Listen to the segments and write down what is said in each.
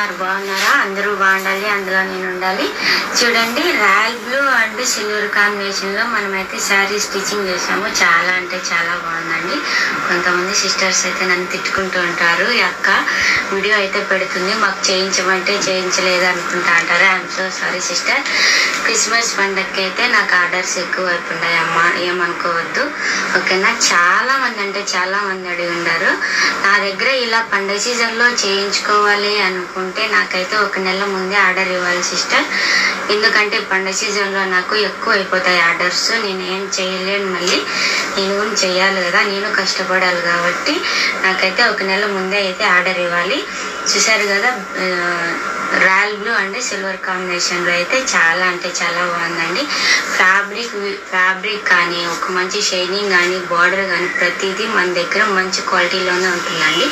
ఉన్నారు బాగున్నారా? అందరూ బాగుండాలి అందులో నేను ఉండాలి. చూడండి రాయల్ బ్లూ అండ్ సిల్వర్ కాంబినేషన్లో మనమైతే శారీ స్టిచ్చింగ్ చేసాము చాలా అంటే చాలా బాగుందండి. కొంతమంది సిస్టర్స్ అయితే నన్ను తిట్టుకుంటూ ఉంటారు. అక్క వీడియో అయితే పెడుతుంది మాకు చేయించమంటే చేయించలేదు అనుకుంటా అంటారు. I'm so sorry sister Christmas పండగకి అయితే నాకు ఆర్డర్స్ ఎక్కువ అయిపోయాయి అమ్మ. ఏమనుకోవద్దు. ఓకేనా? చాలా మంది అంటే చాలా మంది అడిగి ఉన్నారు. నా దగ్గర ఇలా పండగ సీజన్లో చేయించుకోవాలి అనుకుంటున్నాను అనుకుంటే నాకైతే ఒక నెల ముందే ఆర్డర్ ఇవ్వాలి సిస్టర్. ఎందుకంటే పండుగ సీజన్లో నాకు ఎక్కువ అయిపోతాయి ఆర్డర్స్. నేను ఏం చేయలేను మళ్ళీ. నేను కూడా చేయాలి కదా. నేను కష్టపడాలి కాబట్టి నాకైతే ఒక నెల ముందే అయితే ఆర్డర్ ఇవ్వాలి. చూసారు కదా రాయల్ బ్లూ అండ్ సిల్వర్ కాంబినేషన్లో అయితే చాలా అంటే చాలా బాగుందండి. ఫ్యాబ్రిక్ ఫ్యాబ్రిక్ కానీ ఒక మంచి షైనింగ్ కానీ బార్డర్ కానీ ప్రతిదీ మన దగ్గర మంచి క్వాలిటీలోనే ఉంటుందండి.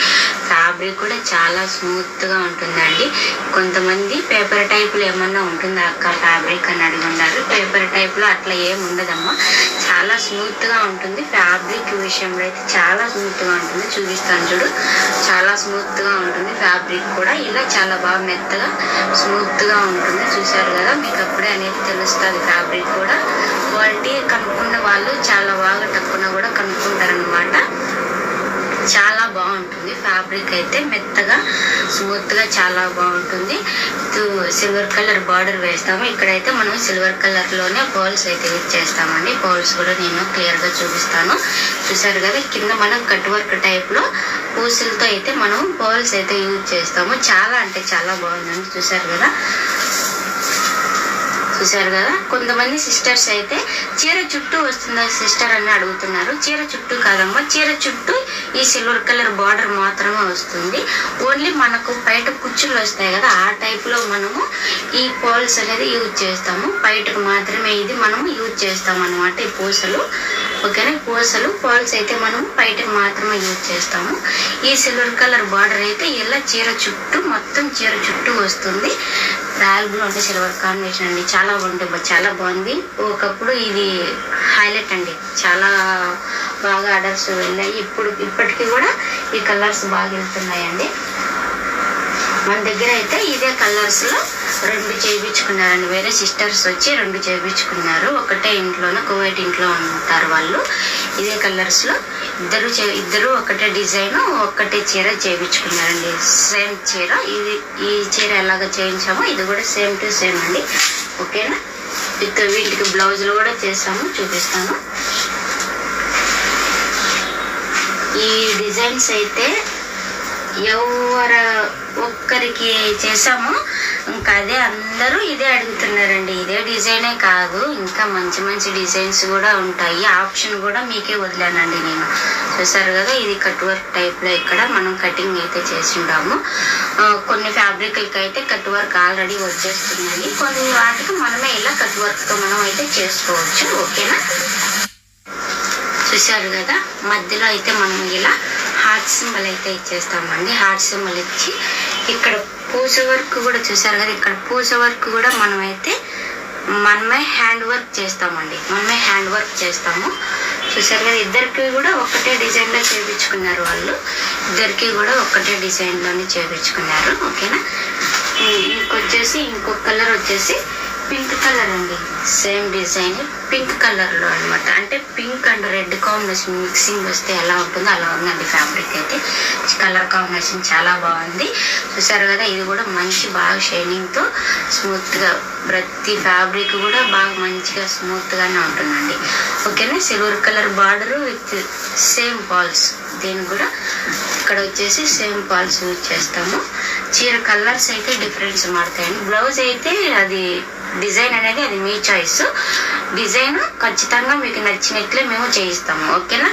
ఫ్యాబ్రిక్ కూడా చాలా స్మూత్గా ఉంటుందండి. కొంతమంది పేపర్ టైప్లో ఏమన్నా ఉంటుందా అక్క ఫ్యాబ్రిక్ అని అడిగి ఉన్నారు. పేపర్ టైప్లో అట్లా ఏముండదమ్మా చాలా స్మూత్గా ఉంటుంది. ఫ్యాబ్రిక్ విషయంలో అయితే చాలా స్మూత్గా ఉంటుంది. చూపిస్తాను చూడు. చాలా స్మూత్గా ఉంటుంది ఫ్యాబ్రిక్ కూడా. ఇలా చాలా బాగా మెత్తగా స్మూత్గా ఉంటుంది. చూశారు కదా మీకు అప్పుడే అనేది తెలుస్తుంది. ఫ్యాబ్రిక్ కూడా క్వాలిటీ కనుక్కున్న వాళ్ళు చాలా బాగా తక్కువ కూడా కనుక్కుంటారనమాట చాలా బాగుంటుంది. ఫ్యాబ్రిక్ అయితే మెత్తగా స్మూత్గా చాలా బాగుంటుంది. సిల్వర్ కలర్ బార్డర్ వేస్తాము. ఇక్కడైతే మనం సిల్వర్ కలర్లోనే పోల్స్ అయితే యూజ్ చేస్తామండి. పోల్స్ కూడా నేను క్లియర్గా చూపిస్తాను. చూసారు కదా కింద మనం కట్ వర్క్ టైప్లో పూసలతో అయితే మనం పోల్స్ అయితే యూజ్ చేస్తాము. చాలా అంటే చాలా బాగుందండి. చూసారు కదా? చూసారు కదా? కొంతమంది సిస్టర్స్ అయితే చీర చుట్టూ వస్తుందా సిస్టర్ అని అడుగుతున్నారు. చీర చుట్టూ కాదమ్మా చీర చుట్టూ ఈ సిల్వర్ కలర్ బార్డర్ మాత్రమే వస్తుంది. ఓన్లీ మనకు బయట కుచ్చులు వస్తాయి కదా ఆ టైప్లో మనము ఈ పోల్స్ అనేది యూజ్ చేస్తాము. బయటకు మాత్రమే ఇది మనము యూజ్ చేస్తాం అనమాట ఈ పూసలు. ఓకేనా పూసలు పోల్స్ అయితే మనం బయటకు మాత్రమే యూజ్ చేస్తాము. ఈ సిల్వర్ కలర్ బార్డర్ అయితే ఇలా చీర చుట్టూ మొత్తం చీర చుట్టూ వస్తుంది. రాయల్ బ్లూ అంటే సిల్వర్ కాంబినేషన్ అండి. చాలా బాగుంటుంది చాలా బాగుంది. ఒకప్పుడు ఇది హైలైట్ అండి. చాలా బాగా ఆర్డర్స్ వెళ్ళాయి. ఇప్పుడు ఇప్పటికీ కూడా ఈ కలర్స్ బాగా వెళ్తున్నాయండి. మన దగ్గర అయితే ఇదే కలర్స్లో రెండు చేయించుకున్నారండి వేరే సిస్టర్స్ వచ్చి రెండు చేయించుకున్నారు. ఒకటే ఇంట్లోనూ కువైట్ ఇంట్లో ఉంటారు వాళ్ళు. ఇదే కలర్స్లో ఇద్దరు చే- ఇద్దరు ఒకటే డిజైన్ ఒక్కటే చీర చేయించుకున్నారండి. సేమ్ చీర. ఇది ఈ చీర ఎలాగ చేయించామో ఇది కూడా సేమ్ టు సేమ్ అండి. ఓకేనా? విత్ వీటికి బ్లౌజులు కూడా చేసాము చూపిస్తాను. ఈ డిజైన్స్ అయితే ఎవరు ఒక్కరికి చేసాము ఇంకా అదే అందరూ ఇదే అడుగుతున్నారండి. ఇదే డిజైనే కాదు ఇంకా మంచి మంచి డిజైన్స్ కూడా ఉంటాయి. ఆప్షన్ కూడా మీకే వదిలానండి నేను. చూసారు కదా ఇది కట్ వర్క్ టైప్లో ఇక్కడ మనం కటింగ్ అయితే చేసిండాము. కొన్ని ఫ్యాబ్రిక్లకి అయితే కట్ వర్క్ ఆల్రెడీ వచ్చేస్తున్నాయి. కొన్ని వాటికి మనమే ఇలా కట్ వర్క్తో మనం అయితే చేసుకోవచ్చు. ఓకేనా? చూశారు కదా మధ్యలో అయితే మనం ఇలా హార్ట్ సింబల్ అయితే ఇచ్చేస్తామండి. హార్ట్ సింబల్ ఇచ్చి ఇక్కడ పూస వర్క్ కూడా చూసారు కదా ఇక్కడ పూస వర్క్ కూడా మనమైతే మనమే హ్యాండ్ వర్క్ చేస్తామండి. మనమే హ్యాండ్ వర్క్ చేస్తాము. చూసారు కదా ఇద్దరికి కూడా ఒకటే డిజైన్లో చేయించుకున్నారు వాళ్ళు. ఇద్దరికి కూడా ఒకటే డిజైన్లోనే చేయించుకున్నారు. ఓకేనా? ఇంకొచ్చేసి ఇంకొక కలర్ వచ్చేసి పింక్ కలర్ అండి. సేమ్ డిజైన్ పింక్ కలర్లో అన్నమాట. అంటే pink and red combination mixing వస్తే ఎలా ఉంటుందో అలా ఉందండి ఫ్యాబ్రిక్ అయితే. కలర్ కాంబినేషన్ చాలా బాగుంది. చూసారు కదా ఇది కూడా మంచి బాగా షైనింగ్తో స్మూత్గా ప్రతి ఫ్యాబ్రిక్ కూడా బాగా మంచిగా స్మూత్గానే ఉంటుందండి. ఓకేనా silver colour border with same pearls దీన్ని కూడా ఇక్కడ వచ్చేసి సేమ్ పాల్స్ యూజ్ చేస్తాము. చీర కలర్స్ అయితే డిఫరెన్స్ మారుతాయండి. బ్లౌజ్ అయితే అది డిజైన్ అనేది అది మీ చాయిస్ డిజైన్ ఖచ్చితంగా మీకు నచ్చినట్లే మేము చేయిస్తాము. ఓకేనా?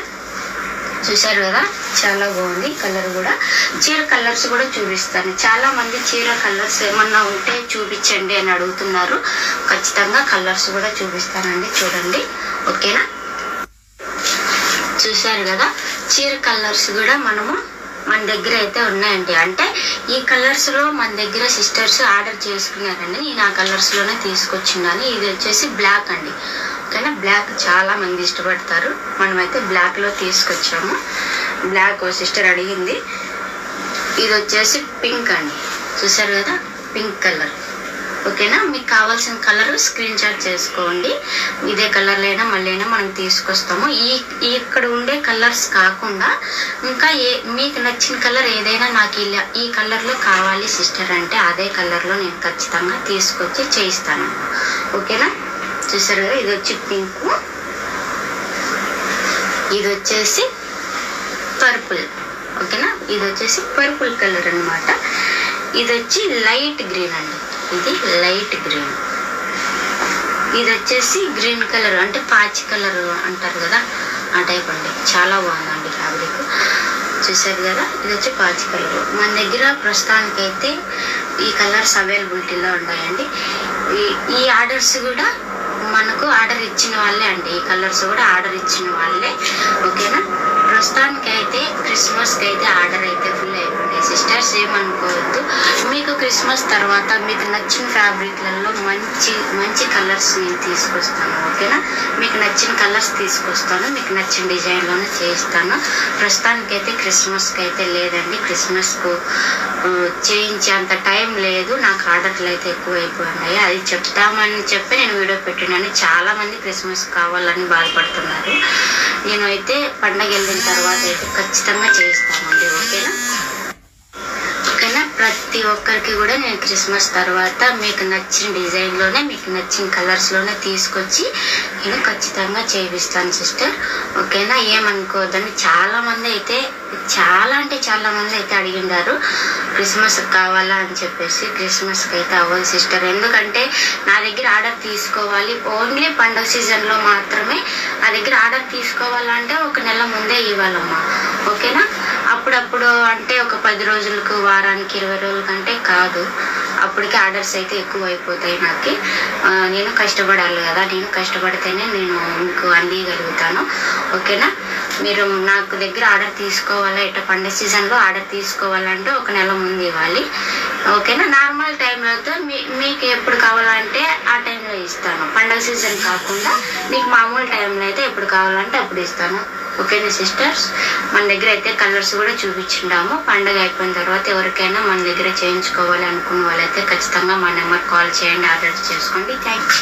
చూశారు కదా? చాలా బాగుంది కలర్ కూడా. చీర కలర్స్ కూడా చూపిస్తాను. చాలా మంది చీర కలర్స్ ఏమన్నా ఉంటే చూపించండి అని అడుగుతున్నారు. ఖచ్చితంగా కలర్స్ కూడా చూపిస్తానండి. చూడండి. ఓకేనా? చూశారు కదా? చీర కలర్స్ కూడా మనము మన దగ్గర అయితే ఉన్నాయండి. అంటే ఈ కలర్స్లో మన దగ్గర సిస్టర్స్ ఆర్డర్ చేసుకున్నారండి. నేను ఆ కలర్స్లోనే తీసుకొచ్చిన్నాను. ఇది వచ్చేసి బ్లాక్ అండి. ఓకేనా? బ్లాక్ చాలా మంది ఇష్టపడతారు. మనమైతే బ్లాక్లో తీసుకొచ్చాము. బ్లాక్ ఓ సిస్టర్ అడిగింది. ఇది వచ్చేసి పింక్ అండి. చూసారు కదా? Pink colour. ఓకేనా? మీకు కావాల్సిన కలర్ స్క్రీన్ షాట్ చేసుకోండి. ఇదే కలర్లో అయినా మళ్ళీ అయినా మనం తీసుకొస్తాము. ఈ ఇక్కడ ఉండే కలర్స్ కాకుండా ఇంకా ఏ మీకు నచ్చిన కలర్ ఏదైనా నాకు ఇలా ఈ కలర్లో కావాలి సిస్టర్ అంటే అదే కలర్లో నేను ఖచ్చితంగా తీసుకొచ్చి చేయిస్తాను. ఓకేనా? చూసారు కదా? ఇది వచ్చి పింక్. ఇది వచ్చేసి పర్పుల్. ఓకేనా? ఇది వచ్చేసి పర్పుల్ కలర్ అనమాట ఇది వచ్చి లైట్ గ్రీన్ అండి. ఇది లైట్ గ్రీన్. ఇది వచ్చేసి గ్రీన్ కలర్ అంటే పాచి కలర్ అంటారు కదా ఆ టైప్ అండి. చాలా బాగుందండి ఫ్యాబ్రిక్. చూసారు కదా ఇది వచ్చి పాచి కలర్. మన దగ్గర ప్రస్తుతానికైతే ఈ కలర్స్ అవైలబిలిటీలో ఉన్నాయండి. ఈ ఈ ఆర్డర్స్ కూడా మనకు ఆర్డర్ ఇచ్చిన వాళ్ళే అండి. ఈ కలర్స్ కూడా ఆర్డర్ ఇచ్చిన వాళ్ళే. ఓకేనా? ప్రస్తుతానికి అయితే క్రిస్మస్కి అయితే ఆర్డర్ అయితే ఫుల్ అయిపోయింది సిస్టర్స్ ఏమనుకోవద్దు. మీకు క్రిస్మస్ తర్వాత మీకు నచ్చిన ఫ్యాబ్రిక్లలో మంచి మంచి కలర్స్ నేను తీసుకొస్తాను ఓకేనా? మీకు నచ్చిన కలర్స్ తీసుకొస్తాను మీకు నచ్చిన డిజైన్లోనే చేయిస్తాను ప్రస్తుతానికైతే క్రిస్మస్కి అయితే లేదండి. క్రిస్మస్కు చేయించే అంత టైం లేదు. నాకు ఆర్డర్లు అయితే ఎక్కువ అయిపోయినాయి అది చెప్తామని చెప్పి నేను వీడియో పెట్టినాను. చాలామంది క్రిస్మస్ కావాలని బాధపడుతున్నారు. నేను అయితే పండగ తర్వాత అయితే ఖచ్చితంగా చేయిస్తామండి ఓకేనా? ప్రతి ఒక్కరికి కూడా నేను క్రిస్మస్ తర్వాత మీకు నచ్చిన డిజైన్లోనే మీకు నచ్చిన కలర్స్లోనే తీసుకొచ్చి నేను ఖచ్చితంగా చేయిస్తాను సిస్టర్. ఓకేనా? ఏమనుకోవద్దని చాలామంది అయితే చాలా అంటే చాలామంది అయితే అడిగిండారు క్రిస్మస్ కావాలా? అని చెప్పేసి. క్రిస్మస్కి అయితే అవ్వదు సిస్టర్. ఎందుకంటే నా దగ్గర ఆర్డర్ తీసుకోవాలి. ఓన్లీ పండగ సీజన్లో మాత్రమే నా దగ్గర ఆర్డర్ తీసుకోవాలంటే ఒక నెల ముందే ఇవ్వాలమ్మా. ఓకేనా? అప్పుడప్పుడు అంటే ఒక పది రోజులకు వారానికి ఇరవై రోజుల కంటే కాదు. అప్పటికి ఆర్డర్స్ అయితే ఎక్కువ అయిపోతాయి నాకు నేను కష్టపడాలి కదా. నేను కష్టపడితేనే నేను మీకు అందియగలుగుతాను. ఓకేనా? మీరు నాకు దగ్గర ఆర్డర్ తీసుకోవాలా? ఇట్లా పండే సీజన్లో ఆర్డర్ తీసుకోవాలంటే ఒక నెల ముందు ఇవ్వాలి. ఓకేనా? నార్మల్ టైంలో అయితే మీ మీకు ఎప్పుడు కావాలంటే ఆ టైంలో ఇస్తాను. పండగ సీజన్ కాకుండా మీకు మామూలు టైంలో అయితే ఎప్పుడు కావాలంటే అప్పుడు ఇస్తాను. ఓకేనా సిస్టర్స్ మన దగ్గర అయితే కలర్స్ కూడా చూపించుండాము. పండగ అయిపోయిన తర్వాత ఎవరికైనా మన దగ్గర చేయించుకోవాలి అనుకున్న వాళ్ళైతే ఖచ్చితంగా మా నెంబర్ కాల్ చేయండి ఆర్డర్ చేసుకోండి థ్యాంక్ యూ